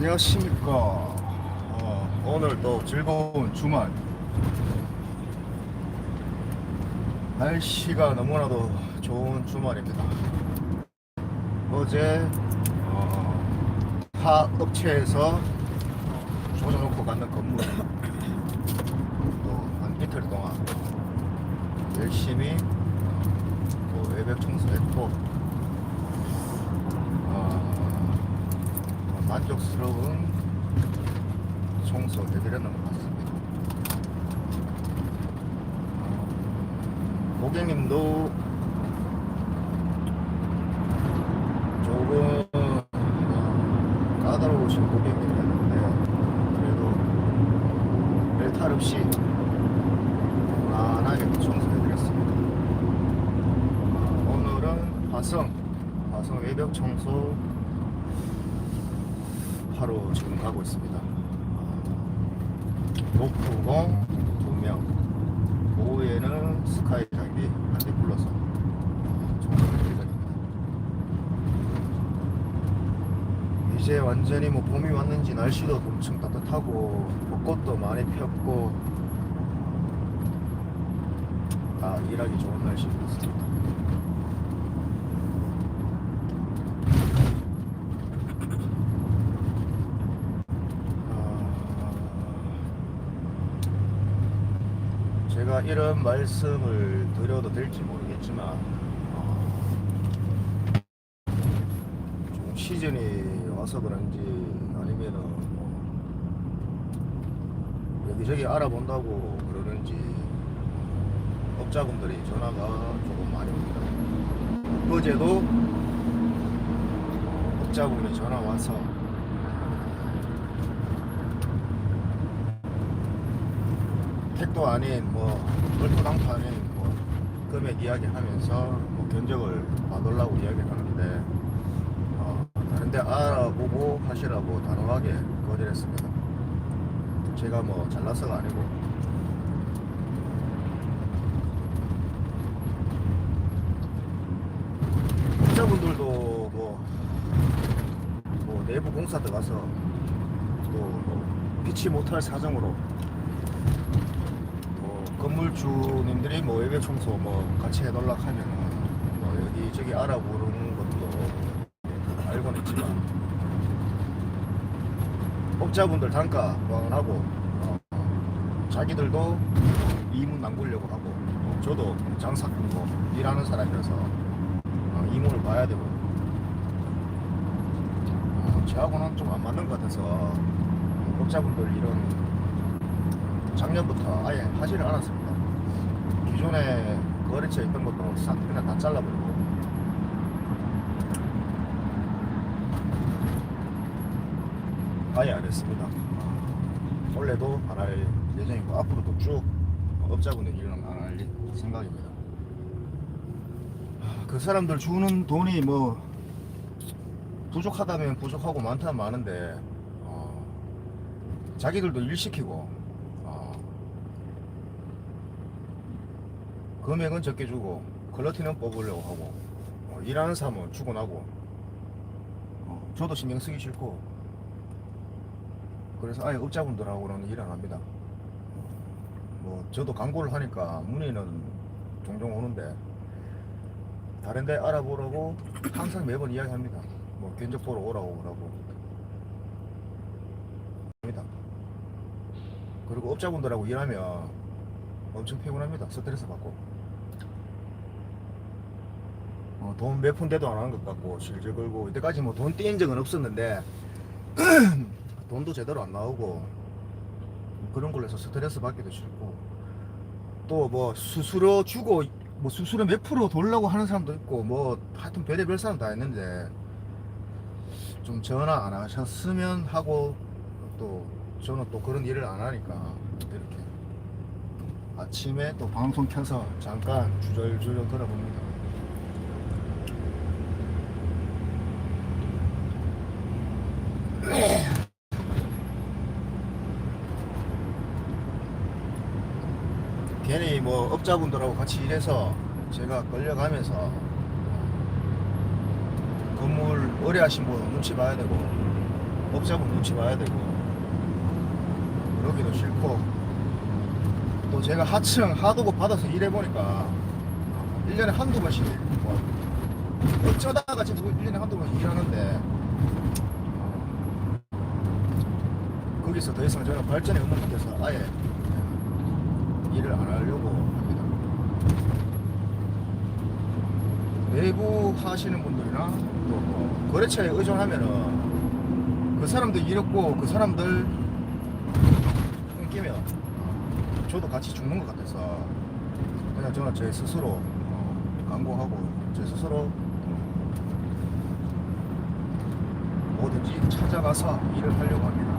안녕하십니까. 어, 오늘 또 즐거운 주말. 날씨가 너무나도 좋은 주말입니다. 어제 어, 타 업체에서 조져놓고 가는 건물 또한 이틀 동안 열심히 또 외벽 청소했고 어, 만족스러운 청소 해드렸는 것 같습니다. 어, 고객님도 조금 어, 까다로우신 고객님이었는데 그래도 별탈 없이 무난하게 청소해드렸습니다. 오늘은 화성, 화성 외벽 청소 하러 지금 가고 있습니다. 목포공 두 명, 오후에는 스카이 장비 한대 불러서 청소할 예정입니다. 이제 완전히 뭐 봄이 왔는지 날씨도 엄청 따뜻하고 벚꽃도 많이 폈고 아 일하기 좋은 날씨였습니다. 아, 제가 이런 말씀을 드려도 될지 모르겠지만 어, 좀 시즌이 와서 그런지 아니면은 뭐 여기저기 알아본다고 그러는지 업자분들이 전화가 조금 많이 옵니다. 어제도 업자분이 전화 와서 택도 아닌 뭐 얼토당토 아닌 뭐 금액 이야기하면서 뭐 견적을 받으려고 이야기를 하는데 어, 다른데 알아보고 하시라고 단호하게 거절했습니다. 제가 뭐 잘나서가 아니고 업자분들도 뭐, 뭐 내부 공사 들어가서 또 뭐 피치 못할 사정으로 뭐 건물주님들이 뭐 외벽 청소 뭐 같이 해달라 하면 뭐 여기 저기 알아보는 것도 알고는 있지만 업자분들 단가 보완하고 어, 자기들도 이문 남기려고 하고 어, 저도 장사 끊고 일하는 사람이라서 어, 이문을 봐야 되고. 어, 저하고는 좀 안 맞는 것 같아서 업자분들 이런 작년부터 아예 하지를 않았습니다. 기존에 거래처에 있던 것도 싹 그냥 다 잘라버리고 아예 안 했습니다. 원래도 안 할 예정이고 앞으로도 쭉 업자분들 일은 안 할 생각입니다. 그 사람들 주는 돈이 뭐 부족하다면 부족하고 많다면 많은데 어, 자기들도 일 시키고 어, 금액은 적게 주고 클러티는 뽑으려고 하고 어, 일하는 사람은 출근하고 어, 저도 신경 쓰기 싫고 그래서 아예 업자분들하고는 일 안 합니다. 뭐 저도 광고를 하니까 문의는 종종 오는데 다른 데 알아보라고 항상 매번 이야기합니다. 뭐 견적 보러 오라고 그러고. 그리고 업자분들하고 일하면 엄청 피곤합니다. 스트레스 받고. 어, 돈 몇 푼대도 안 하는 것 같고 실질 걸고. 이때까지 뭐 돈 떼인 적은 없었는데 돈도 제대로 안 나오고 그런 걸로 해서 스트레스 받기도 싫고. 또 뭐 수수료 주고 뭐 수수료 몇 프로 돌라고 하는 사람도 있고 뭐 하여튼 별의별 사람 다 있는데 좀 전화 안 하셨으면 하고 또 저는 또 그런 일을 안 하니까 이렇게 아침에 또 방송 켜서 잠깐 주절주절 걸어봅니다. 괜히 뭐 업자분들하고 같이 일해서 제가 끌려가면서 건물 의뢰하신 분 눈치 봐야 되고 업자분 눈치 봐야 되고 그러기도 싫고 또 제가 하청 하도급 받아서 일해보니까 1년에 한두 번씩 뭐 어쩌다가 지금 1년에 한두 번씩 일하는데 어, 거기서 더 이상 저는 발전이 없는 것 같아서 아예 일을 안 하려고 합니다. 내부 하시는 분들이나 또 뭐 거래처에 의존하면은 그 사람들 잃었고 그 사람들 끊기면 저도 같이 죽는 것 같아서 그냥 저는 제 스스로 어, 강구하고 제 스스로 어, 뭐든지 찾아가서 일을 하려고 합니다.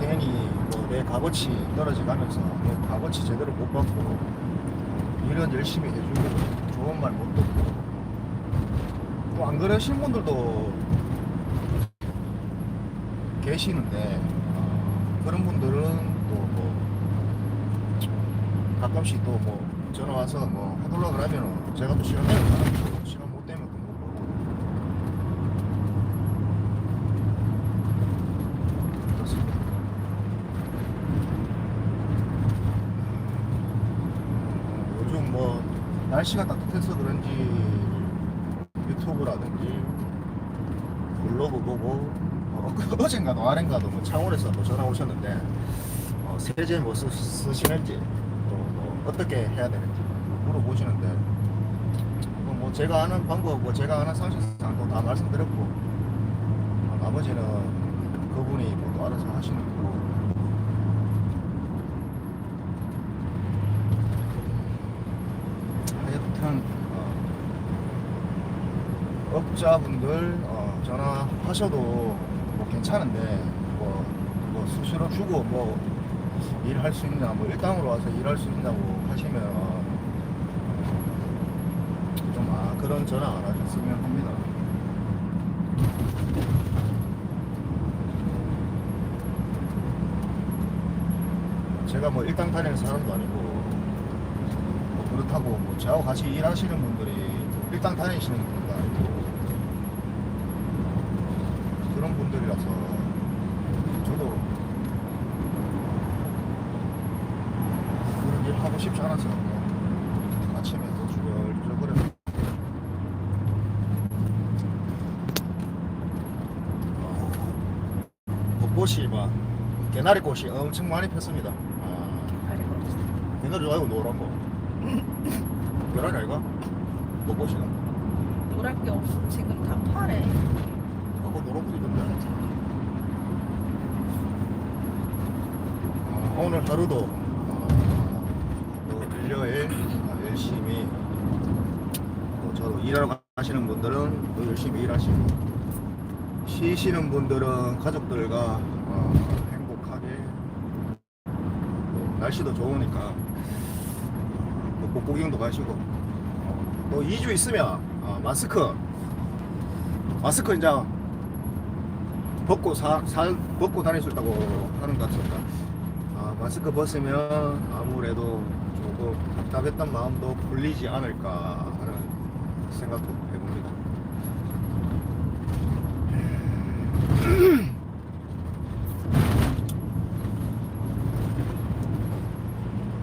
괜히 뭐 내 값어치 떨어져가면서 내 값어치 제대로 못 받고 일은 열심히 해주고 좋은 말 못 듣고 또 안 그러신 분들도 계시는데 어, 그런 분들은 또뭐 가끔씩 또 뭐 전화 와서 뭐 하달라 그러면 제가 또 시간 되면 가고 시간 못 되면 그렇습니다. 어, 요즘 뭐 날씨가 따뜻해서 그런지 유튜브라든지 블로그 보고 어, 어젠가도 아ren가도 뭐 창원에서 뭐 전화 오셨는데 어, 세제 뭐 쓰, 쓰시는지 또 뭐 어떻게 해야 되는지 물어보시는데 뭐, 뭐 제가 아는 방법 뭐 제가 아는 상식상도 다 말씀드렸고 어, 나머지는 그분이 뭐또 알아서 하시는 거고. 하여튼 어, 업자분들 어, 전화하셔도 뭐 괜찮은데 뭐, 뭐 수수료 주고 뭐 일할 수 있냐 뭐 일당으로 와서 일할 수 있냐고 하시면 좀 아 그런 전화 안 하셨으면 합니다. 제가 뭐 일당 다니는 사람도 아니고 뭐 그렇다고 뭐 저하고 같이 일하시는 분들이 일당 다니시는 분도 아니고 그런 분들이라서 저도 그런 일 하고 싶지 않아서 뭐 아침에 또 주절주절 벚꽃이 막 개나리 꽃이 엄청 많이 폈습니다. 아, 개나리 아니고 노란 거. 개나리 아이가? 벚꽃이가? 노랄 게 없어. 지금 다 파래. 노란 거 있던데. 어, 오늘 하루도 어, 또 일요일 어, 열심히 또 저도 일하러 가시는 분들은 또 열심히 일하시고 쉬시는 분들은 가족들과 어, 행복하게 또 날씨도 좋으니까 또 꽃구경도 가시고 어, 또 2주 있으면 어, 마스크 마스크 이제 벗고 사, 살 벗고 다닐 수 있다고 하는 것 같습니다. 아, 마스크 벗으면 아무래도 조금 답답했던 마음도 풀리지 않을까 하는 생각도 해봅니다.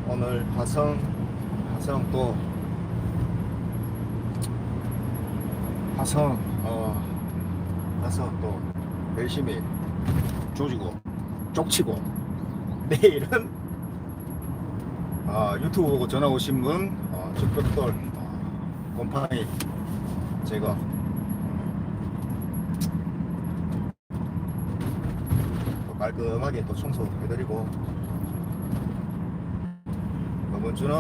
오늘 화성 화성 또 화성 어 가서 또 열심히 조지고 쪽치고 내일은 아, 유튜브 보고 전화 오신 분 어, 적벽돌 어, 곰팡이 또 깔끔하게 또 청소해드리고. 이번 주는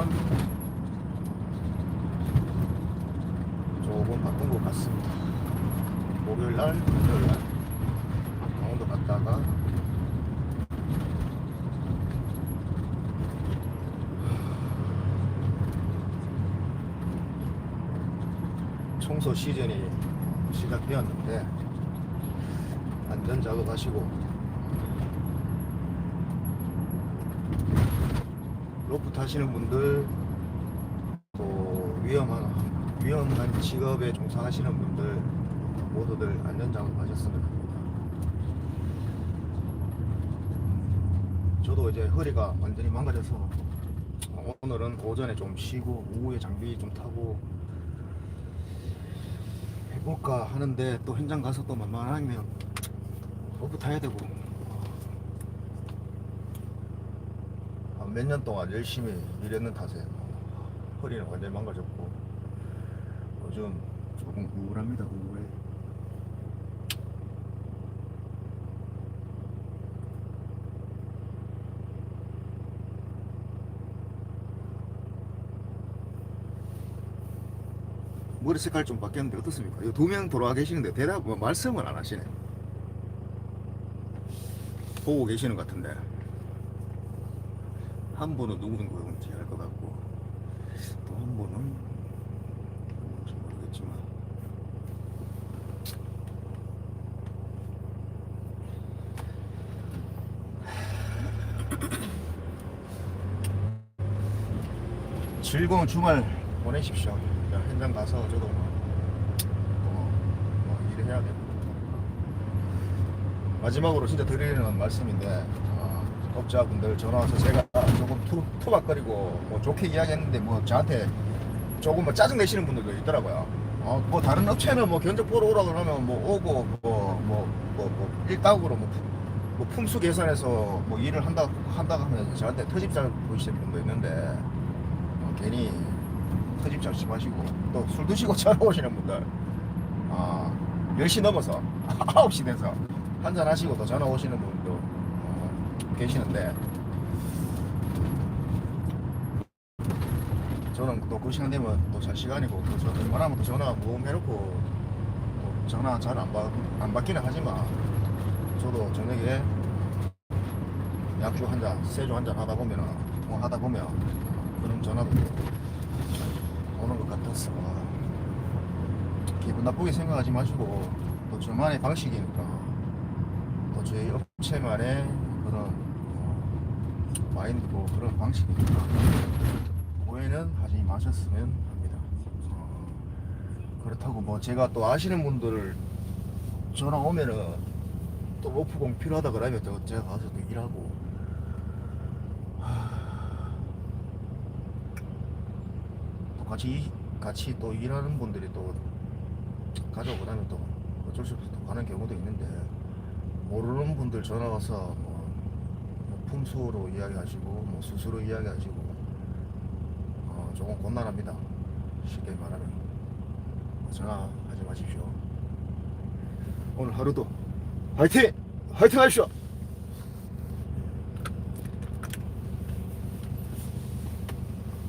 조금 바쁜 것 같습니다. 목요일 날, 금요일 날 강원도 갔다가 청소 시즌이 시작되었는데 안전 작업하시고 로프 타시는 분들 또 위험한 위험한 직업에 종사하시는 분들 모두들 안전장을 하셨으면 합니다. 저도 이제 허리가 완전히 망가져서 어, 오늘은 오전에 좀 쉬고 오후에 장비 좀 타고 해볼까 하는데 또 현장 가서 또 만만하면 오프 타야 되고. 몇 년 동안 열심히 일했는 탓에 허리는 완전히 망가졌고 요즘 조금 우울합니다 우울해 머리 색깔 좀 바뀌었는데 어떻습니까? 두명 돌아와 계시는데 대답 뭐 말씀을 안 하시네 보고 계시는 것 같은데 한 분은 누구인지 알 것 같고 또 한 분은 누군지 모르겠지만 즐거운 주말 보내십시오. 자, 현장 가서 저도 뭐, 뭐, 뭐 일을 해야 되고 마지막으로 진짜 드리는 말씀인데 아, 업자분들 전화 와서 제가 조금 투, 투박거리고 뭐 좋게 이야기했는데 뭐 저한테 조금 뭐 짜증 내시는 분들도 있더라고요. 어, 뭐 다른 업체는 뭐 견적 보러 오라 그러면 뭐 오고 뭐뭐뭐뭐 일당으로 뭐, 품- 뭐 품수 계산해서 뭐 일을 한다 한다 하면 저한테 터집잘 보이시는 분도 있는데 어, 괜히 터집잘 심하시고. 또 술 드시고 전화 오시는 분들. 아 10시 넘어서 9시 돼서 한잔 하시고 또 전화 오시는 분도 어, 계시는데. 저는 또 그 시간 되면 또 잘 시간이고 또저 웬만하면 또 전화 모음 해놓고 또 전화 잘안 받, 안 받기는 하지만 저도 저녁에 약주 한 잔, 세주 한잔 하다 보면은 뭐 하다 보면 그런 전화도 오는 것 같았어. 기분 나쁘게 생각하지 마시고 또 저만의 방식이니까 또 저희 업체만의 그런 어, 마인드고 그런 방식이니까 오해는 하지 마셨으면 합니다. 어, 그렇다고 뭐 제가 또 아시는 분들 전화 오면은 또 오프공 필요하다 그러면 또 제가 가서 또 일하고 하, 또 같이 같이 또 일하는 분들이 또 가져오고 나면 또 어쩔 수 없이 또 가는 경우도 있는데 모르는 분들 전화 와서 뭐, 뭐 품수로 이야기하시고 뭐 수수로 이야기하시고 어, 조금 곤란합니다 쉽게 말하면 전화하지 마십시오 오늘 하루도 화이팅! 화이팅 하십시오!